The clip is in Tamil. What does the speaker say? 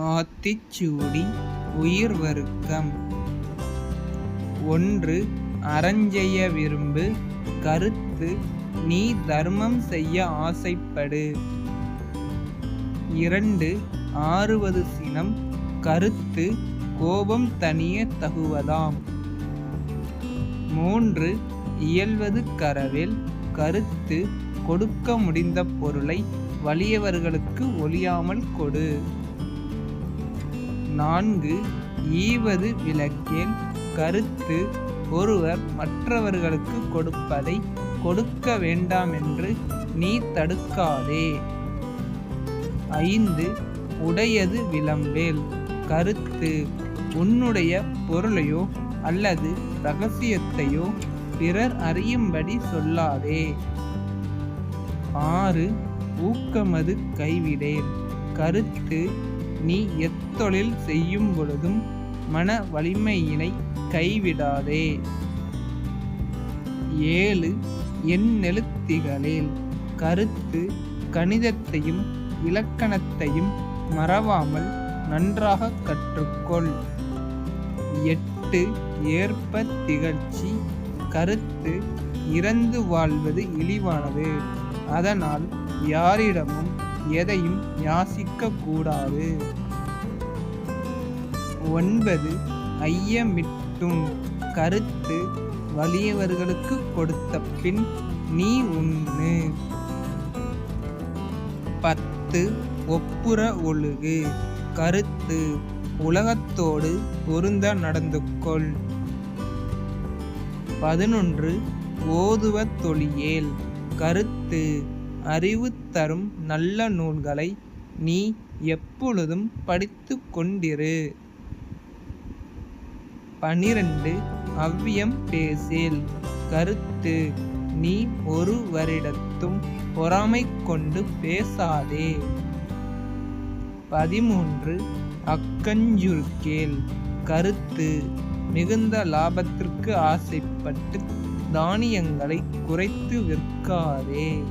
ஆத்திச்சூடி உயிர் வருக்கம் ஒன்று அறஞ்செய்ய விரும்பு. கருத்து நீ தர்மம் செய்ய ஆசைப்படு. இரண்டு ஆறுவது சினம். கருத்து கோபம் தனிய தகுவதாம். மூன்று இயல்வது கரவில். கருத்து கொடுக்க முடிந்த பொருளை வலியவர்களுக்கு ஒளியாமல் கொடு. நான்கு ஈவது விளக்கேல் கருத்து ஒருவர் மற்றவர்களுக்கு கொடுப்பதை கொடுக்க வேண்டாமென்று நீ தடுக்காதே. ஐந்து உடையது விளம்பேல். கருத்து உன்னுடைய பொருளையோ அல்லது ரகசியத்தையோ பிறர் அறியும்படி சொல்லாதே. ஆறு ஊக்கமது கைவிடேன் கருத்து நீ எத்தொழில் செய்யும் பொழுதும் மன வலிமையினை கைவிடாதே. ஏழு எண்ணெழுத்திகளில் கருத்து கணிதத்தையும் இலக்கணத்தையும் மறவாமல் நன்றாக கற்றுக்கொள். எட்டு ஏற்ப திகழ்ச்சி கருத்து இறந்து வாழ்வது இழிவானது. அதனால் யாரிடமும் எதையும் யாசிக்க கூடாது ஒன்பது ஐயமிட்டும் கருத்து வலியவர்களுக்கு கொடுத்த பின் நீ உண்ணு. பத்து ஒப்புற ஒழுகு கருத்து உலகத்தோடு பொருந்த நடந்து கொள் பதினொன்று ஓதுவ தொழியேல் கருத்து அறிவு தரும் நல்ல நூல்களை நீ எப்பொழுதும் படித்து கொண்டிரு. பனிரெண்டு அவ்வியம் பேசேல். கருத்து நீ ஒருவரிடத்தும் பொறாமை கொண்டு பேசாதே. பதிமூன்று அக்கஞ்சுருக்கேல். கருத்து மிகுந்த லாபத்திற்கு ஆசைப்பட்டு தானியங்களை குறைத்து விற்காதே.